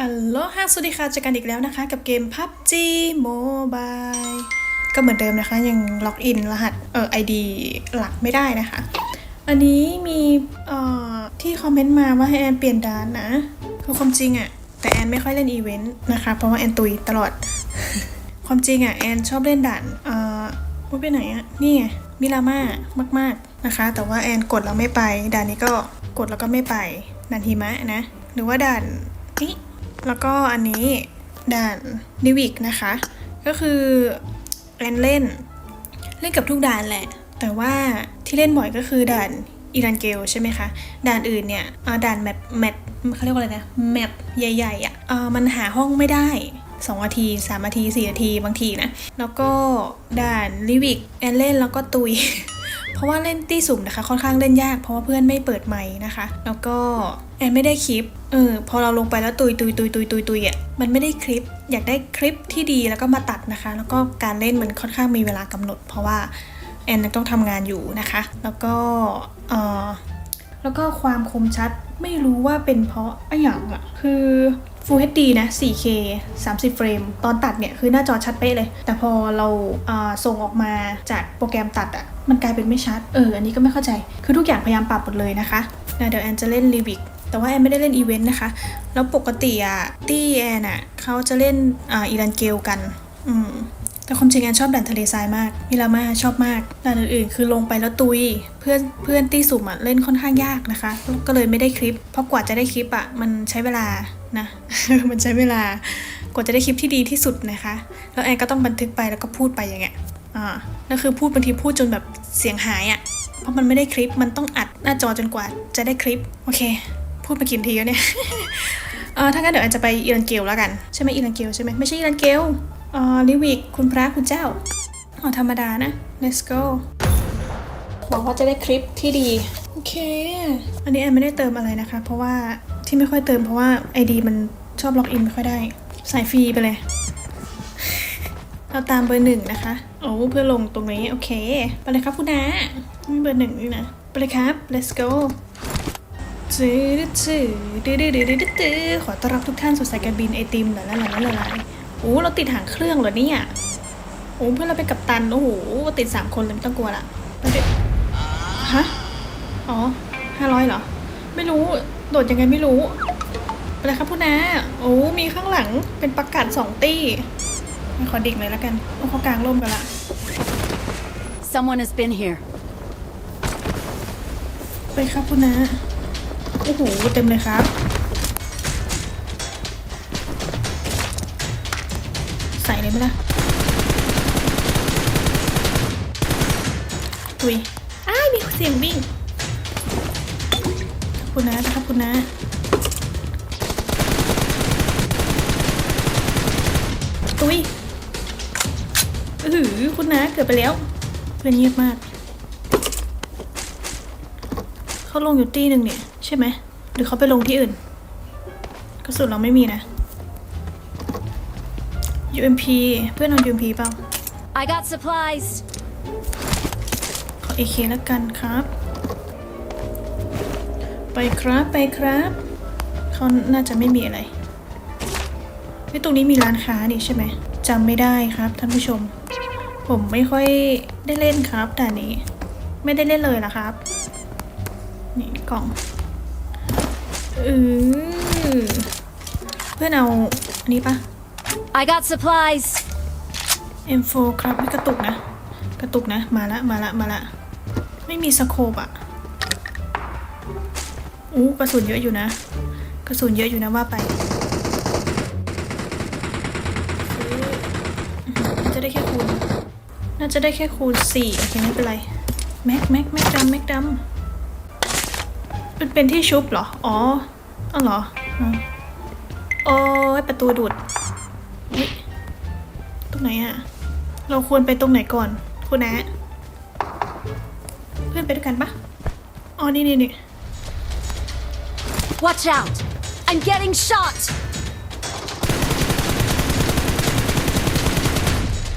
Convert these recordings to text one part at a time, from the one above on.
อัลโลฮะสวัสดีค่ะเจอกันอีกแล้วนะคะ กับเกม PUBG Mobile ก็เหมือนเดิมนะคะ ยังล็อกอินรหัสเอ่อ ID หลักไม่ได้นะคะ อันนี้มีเอ่อที่คอมเมนต์มาว่าให้แอนเปลี่ยนด่านนะคือความจริงอะแต่แอนไม่ค่อยเล่นอีเวนต์นะคะ เพราะว่าแอนตุยตลอด ความจริงอะแอนชอบเล่นด่านเอ่อว่าไปไหนอะนี่ไงมิราม่ามากๆนะคะ แต่ว่าแอนกดแล้วไม่ไปด่านนี้ก็กดแล้วก็ไม่ไปด่านหิมะนะ หรือว่าด่านนี่ แล้วก็อันนี้ด่านนิวิกนะคะ ก็คือแอนเล่น เล่นกับทุกด่านแหละ แต่ว่าที่เล่นบ่อยก็คือด่านอีรันเกลใช่ไหมคะ ด่านอื่นเนี่ยด่านแมปแมปเขาเรียกว่าอะไรนะแมปใหญ่ๆอะ่ะเอ่ามันหาห้องไม่ได้2นาที3นาที4นาทีบางทีนะ แล้วก็ด่านลิวิกแอนเล่นแล้วก็ตุย เพราะว่าเล่นตี้สุ่มนะคะ ค่อนข้างเล่นยาก เพราะว่าเพื่อนไม่เปิดไมค์นะคะ แล้วก็ แอนไม่ได้คลิป เออ พอเราลงไปแล้วตุยตุยตุยตุยตุยตุยอะ มันไม่ได้คลิป อยากได้คลิปที่ดีแล้วก็มาตัดนะคะ แล้วก็การเล่นมันค่อนข้างมีเวลากำหนด เพราะว่าแอนต้องทำงานอยู่นะคะ แล้วก็ เออแล้วก็ความคมชัดไม่รู้ว่าเป็นเพราะอะอย่างอะคือ Full HD นะ 4K 30 เฟรม ตอนตัดเนี่ย คือหน้าจอชัดเป๊ะเลย แต่พอเราอ่าส่งออกมาจากโปรแกรมตัดอะมันกลายเป็นไม่ชัด เออ อันนี้ก็ไม่เข้าใจ คือทุกอย่างพยายามปรับหมดเลยนะคะนะเดี๋ยวแอนจะเล่นรีวิก แต่ว่าแอนไม่ได้เล่นอีเวนต์นะคะ แล้วปกติอะตี้แอนอะเขาจะเล่นอ่าอีรันเกลกัน อืมแต่ความจริงแอนชอบด่านทะเลทรายมาก มิรามาชอบมากด่านอื่นๆ คือลงไปแล้วตุย เพื่อนเพื่อนตี้สุ่มอะเล่นค่อนข้างยากนะคะ ก็เลยไม่ได้คลิป เพราะกว่าจะได้คลิปอะมันใช้เวลานะ มันใช้เวลากว่าจะได้คลิปที่ดีที่สุดนะคะ แล้วแอนก็ต้องบันทึกไปแล้วก็พูดไปอย่างเงี้ย อ่าแล้วคือพูดบางทีพูดจนแบบเสียงหายอะเพราะมันไม่ได้คลิป มันต้องอัดหน้าจอจนกว่าจะได้คลิป โอเค พูดมากี่นทีแล้วเนี่ยเออถ้างั้นเดี๋ยวแอนจะไปอีรันเกลแล้วกัน ใช่ไหมอีรันเกลใช่ไหมไม่ใช่อีรันเกลเออลิวิกคุณพระคุณเจ้าอ๋อธรรมดานะ let's go หวังว่าจะได้คลิปที่ดี โอเค อันนี้แอนไม่ได้เติมอะไรนะคะ เพราะว่าที่ไม่ค่อยเติมเพราะว่า ID มันชอบล็อกอินไม่ค่อยได้ใส่ฟรีไปเลย เราตามเบอร์หนึ่งนะคะ โอ้เพื่อลงตรงนี้ โอเค ไปเลยครับคุณนามีเบอร์หนึ่งด้วยนะ ไปเลยครับ let's go จืดจืดดืดดืดดืดดืดดืดขอต้อนรับทุกท่านสู่สายการบินไอติมหลายหลายลายหลายโอ้เราติดหางเครื่องเหรอเนี่ยโอ้เพื่อนเราเป็นกัปตันโอ้โหติดสามคนเลยไม่ต้องกลัวละแล้วเดี๋ยวฮะอ๋อห้าร้อยเหรอ ไม่รู้โดดยังไงไม่รู้ไปเลยครับคุณนาโอ้มีข้างหลังเป็นประกาศสองตี้ขอดิ่งเลยแล้วกันโอ้เขากลางร่มกันละ Someone has been here. ไปครับคุณนา อ้โหเต็มเลยครับใส่เลยไหมล่ะตุยอ้ายมีเสียงวิ่งขอบคุณนะครับคุณนะตุยอือหือคุณนะเกิดไปแล้วเพื่อนเงียบมาก เขาลงอยู่ตีหนึ่งเนี่ยใช่ไหมหรือเขาไปลงที่อื่น กระสุนเราไม่มีนะ UMP เพื่อนเอา UMP เปล่า I got supplies. ขอ AK แล้วกันครับ ไปครับไปครับเขาน่าจะไม่มีอะไรเฮ้ยตรงนี้มีร้านค้านี่ใช่ไหมจำไม่ได้ครับท่านผู้ชม ผมไม่ค่อยได้เล่นครับแต่านนี้ ไม่ได้เล่นเลยล่ะครับ นี่กล่องเออเพื่อนเอาอันนี้ปะ I got supplies. M4 ครับไม่กระตุกนะ กระตุกนะ มาละมาละมาละ ไม่มีสโคปอะอู้กระสุนเยอะอยู่นะ กระสุนเยอะอยู่นะว่าไปซื้อน่าจะได้แค่คูณ น่าจะได้แค่คูณสี่โอเคไม่เป็นไร แม็กแม็กแม็กดำแม็กดำ มันเป็นที่ชุบเหรอ อ๋ออ๋อเหรออ๋อโอ้ยประตูดูดเฮ้ยตรงไหนอะเราควรไปตรงไหนก่อน คุณนะเพื่อนไปด้วยกันปะอ๋อ นี่นี่นี่ Watch out. I'm getting shot.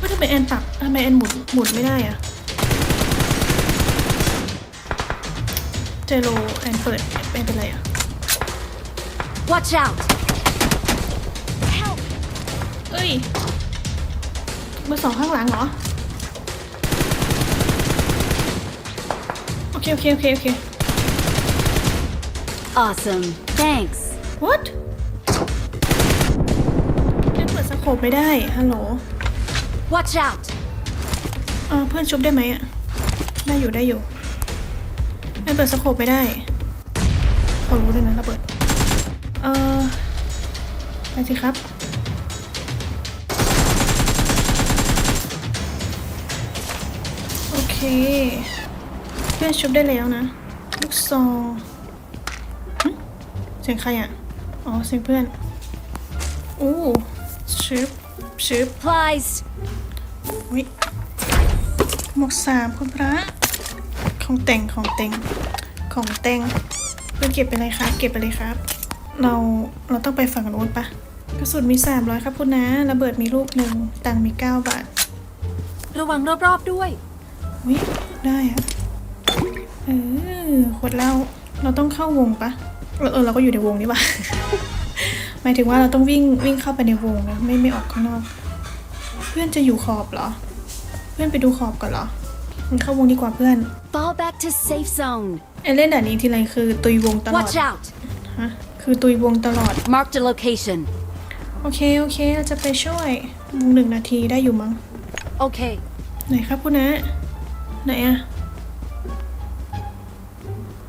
ว่าทำไมแอนตับทำไมแอนหมุนหมุนไม่ได้อะ จโรแอนเปิดแอนเป็นไรอะ Watch out. เอ้ยเบอร์สองข้างหลังเหรอ โอเค โอเค โอเค โอเค Awesome. Thanks. what ยังเปิดสโคปไม่ได้ ฮัลโหล Watch out. เออเพื่อนชุบได้ไหมอะได้อยู่ได้อยู่ ยังเปิดสโคปไม่ได้เขารู้เลยนะระเบิด เออไปสิครับ โอเค เพื่อนชุบได้แล้วนะ ลูกซองหึเสียงใครอะ อ๋อ เสียงเพื่อน อู้ชิบชิบ Supplies. วิหมวกสามคุณพระ ของแต่งของแต่งของแต่งเพื่อนเก็บไปเลยครับ เก็บไปเลยครับ เราเราต้องไปฝั่งโน้นปะกระสุนมี 300 ครับคุณนะระเบิดมีลูกหนึ่งตังค์มี 9 บาทระวังรอบๆด้วยวิได้อะเออขวดเหล้าเราต้องเข้าวงปะเออเออเราก็อยู่ในวงนี่ปะหมายถึงว่าเราต้องวิ่งวิ่งเข้าไปในวงนะไม่ไม่ออกข้างนอก เพื่อนจะอยู่ขอบเหรอ เพื่อนไปดูขอบก่อนเหรอมันเข้าวงดีกว่าเพื่อน Fall back to safe zone. ไอเล่นด่านนี้ทีไรคือตุยวงตลอด Watch out. ฮะคือตุยวงตลอด Marked a location. โอเค โอเคเราจะไปช่วยวงหนึ่งนาทีได้อยู่มั้ง Okay. ไหนครับคุณนะ ไหนอะ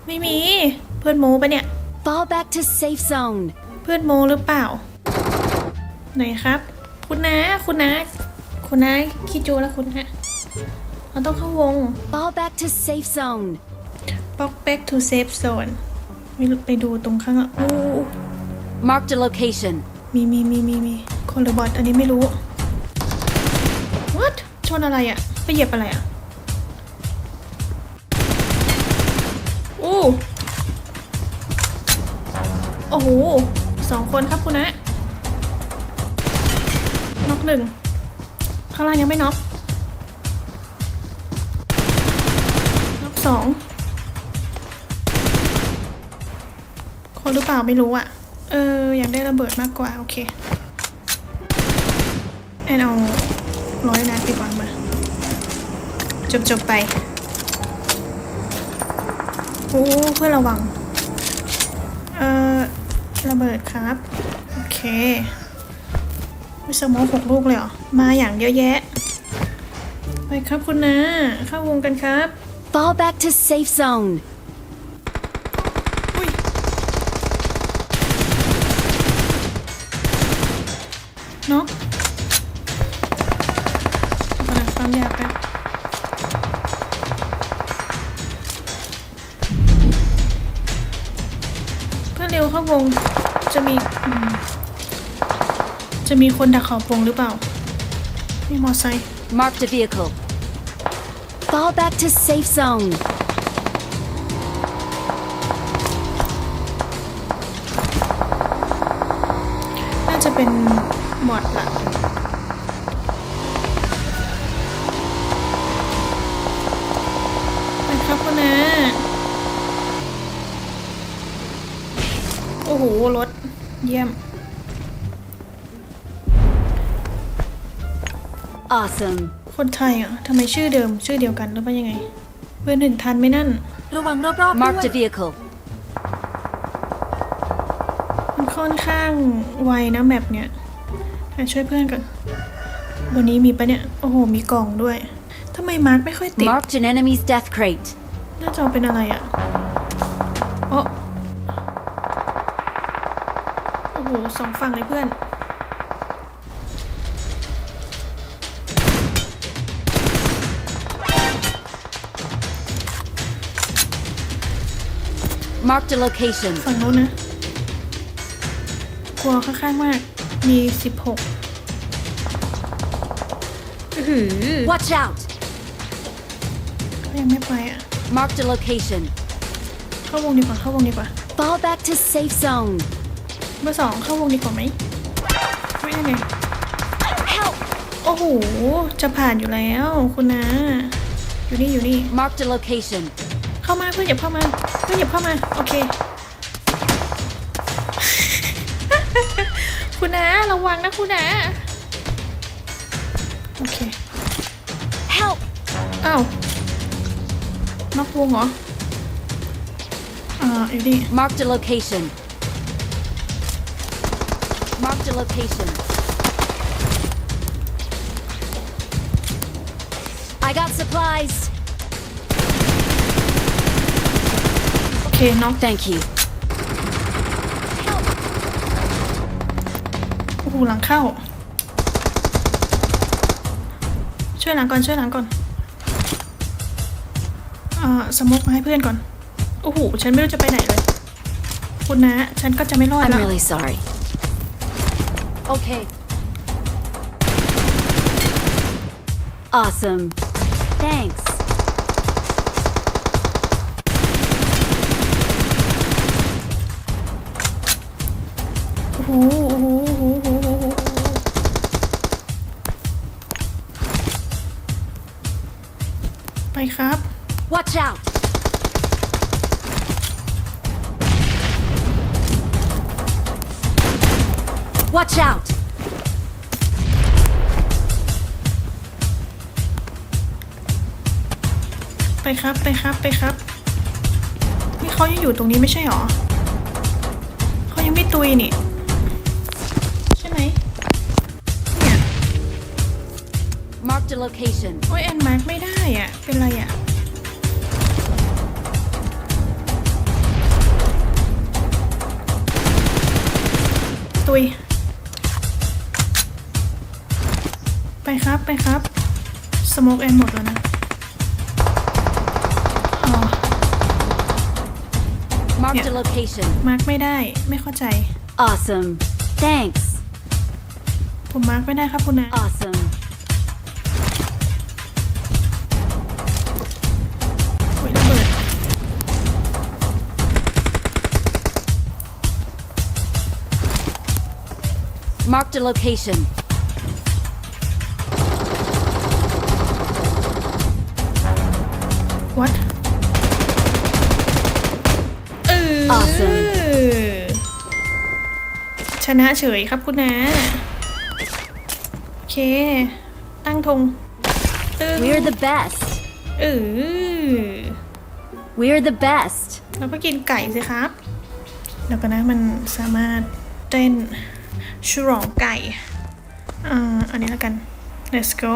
ไม่มี เพื่อนโมปะเนี่ย Fall back to safe zone. เพื่อนโมหรือเปล่า ไหนครับ คุณนะ คุณนะ คุณนะคิดจูแล้วคุณนะ เราต้องเข้าวง Fall back to safe zone. Walk back to safe zone ไม่รู้ไปดูตรงข้างหลังอู้ Marked a location. มีมีมีมีมีคนหรือบอทอันนี้ไม่รู้ what ชนอะไรอะไปเหยียบอะไรอะอู้โอ้โหสองคนครับคุณนะน็อกหนึ่งข้างล่างยังไม่น็อก สองคนหรือเปล่าไม่รู้อะเออ อยากได้ระเบิดมากกว่า โอเคแอนเอาร้อยนัดดีกว่ามา จบจบไป โอ้เพื่อระวัง เออระเบิดครับ โอเควิสโมกหกลูกเลยเหรอ มาอย่างเยอะแยะ ไปครับคุณนะ เข้าวงกันครับ Fall back to safe zone. อุ้ยเนาะกำลังความยากกันเพื่อเร็วเข้าวงจะมีอืมจะมีคนดักขอบวงหรือเปล่า มีมอไซค์ Marked a vehicle. Fall back to safe zone. น่าจะเป็นหมอดละไปครับคุณนะโอ้โหรถเยี่ยม Awesome. คนไทยอะทำไมชื่อเดิมชื่อเดียวกันหรือว่ายังไงเพื่อนหนึ่งทันไหมนั่น ระวังรอบๆ Marked a vehicle. มันค่อนข้างไวนะแมปเนี้ยอะช่วยเพื่อนก่อนบนนี้มีปะเนี่ย โอ้โห มีกล่องด้วยทำไมมาร์กไม่ค่อยติด Marked an enemy's death crate. หน้าจอเป็นอะไรอะ่ะโอ้โอ้โหสองฝั่งเลยเพื่อน Marked a location. ฝั่งโน้นนะ กลัวข้างๆมาก มีสิบหกหือ Watch out. ก็ยังไม่ไปอะ Marked a location. เข้าวงดีกว่า เข้าวงดีกว่า Fall back to safe zone. เบอร์สองเข้าวงดีกว่าไหม ไม่ยังไง Help. โอ้โห จะผ่านอยู่แล้ว คุณนะ อยู่นี่อยู่นี่ Marked a location. เข้ามาเพื่อนหยิบเข้ามาเพื่อนหยิบเข้ามาโอเค คุณนะระวังนะคุณนะโอเค Help! อ้าวนอกวงเหรออ่าอยู่นี่ Marked a location. Marked a location. I got supplies. โอเคน็อก Thank you. โอ้โหหลังเข้า ช่วยหลังก่อน ช่วยหลังก่อนอ่าสมกมาให้เพื่อนก่อน โอ้โห ฉันไม่รู้จะไปไหนเลย คุณนะ ฉันก็จะไม่รอด I'm แล้ว really sorry. Okay. Awesome. Thanks. Watch out. Watch out. ไปครับไปครับไปครับ นี่เขายังอยู่ตรงนี้ไม่ใช่หรอเขายังไม่ตุยนี่ ใช่ไหมเนี่ย Marked a location. โอ้ยแอนมาร์กไม่ได้อะเป็นไรอะ ตุย ไปครับไปครับ สโมกแอนหมดแล้วนะอ๋อ Marked Yeah. a location. มาร์กไม่ได้ไม่เข้าใจ Awesome. Thanks. ผมมาร์กไม่ได้ครับคุณนะ Awesome. Marked a location. what เออ Awesome ชนะเฉยครับคุณนะโอเค ตั้งธงตึง We're the best. เออ We're the best. แล้วก็กินไก่สิครับ แล้วก็นะมันสามารถเต้น ฉลองไก่อ่าอันนี้แล้วกัน let's go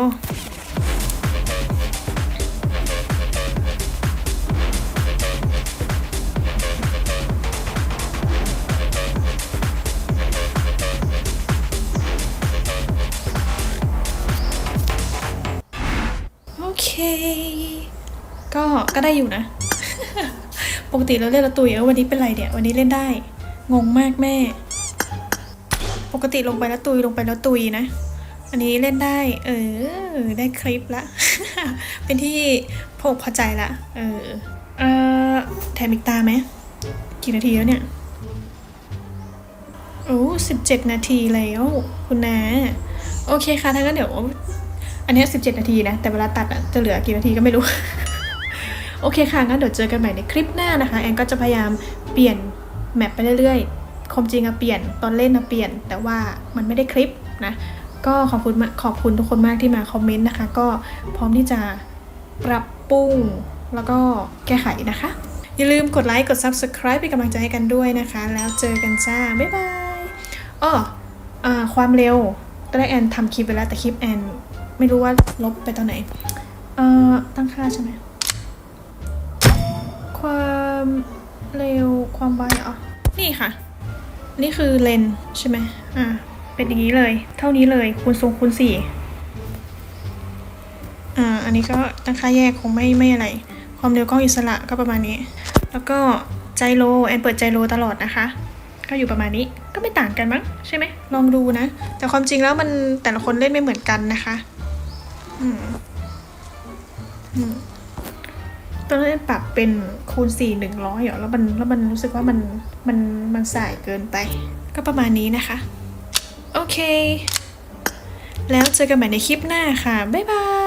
โอเค ก็ ก็ได้อยู่นะ ปกติเราเล่นละตุยเออวันนี้เป็นไรเนี่ย วันนี้เล่นได้ งงมากแม่ ปกติลงไปแล้วตุยลงไปแล้วตุยนะ อันนี้เล่นได้ เออ ได้คลิปละ เป็นที่พกพอใจละ เออ เออแถมอีกตาไหม กี่นาทีแล้วเนี่ย โอ้สิบเจ็ดนาทีแล้ว คุณนาโอเคค่ะถ้างั้นเดี๋ยว อันนี้สิบเจ็ดนาทีนะ แต่เวลาตัดอะจะเหลือกี่นาทีก็ไม่รู้ โอเคค่ะงั้นเดี๋ยวเจอกันใหม่ในคลิปหน้านะคะ แอนก็จะพยายามเปลี่ยนแมปไปเรื่อยๆ ความจริงอะเปลี่ยนตอนเล่นอะเปลี่ยน แต่ว่ามันไม่ได้คลิปนะก็ขอบคุณขอบคุณทุกคนมากที่มาคอมเมนต์นะคะ ก็พร้อมที่จะปรับปรุงแล้วก็แก้ไขนะคะ อย่าลืมกดไลค์กด Subscribe เป็นกำลังใจให้กันด้วยนะคะ แล้วเจอกันจ้า บ๊ายบายอ้ออความเร็วตอนแรกแอนทำคลิปไปแล้วแต่คลิปแอนไม่รู้ว่าลบไปตอนไหน เอ่อ ตั้งค่าใช่ไหม ความเร็วความไวอ๋อนี่ค่ะ นี่คือเลนส์ใช่ไหมอ่าเป็นอย่างนี้เลย เท่านี้เลยคูณสูงคูณสี่อ่าอันนี้ก็ตั้งค่าแยกคงไม่ไม่อะไร ความเร็วกล้องอิสระก็ประมาณนี้ แล้วก็ไจโรแอนเปิดไจโรตลอดนะคะ ก็อยู่ประมาณนี้ก็ไม่ต่างกันมั้งใช่ไหมลองดูนะ แต่ความจริงแล้วมันแต่ละคนเล่นไม่เหมือนกันนะคะ อืมอืม ตอนนั้นปรับเป็นคูณ4 100เหรอแล้วมันแล้วมันรู้สึกว่ามันมันมันสายเกินไป ก็ประมาณนี้นะคะ โอเค แล้วเจอกันใหม่ในคลิปหน้าค่ะ บ๊ายบาย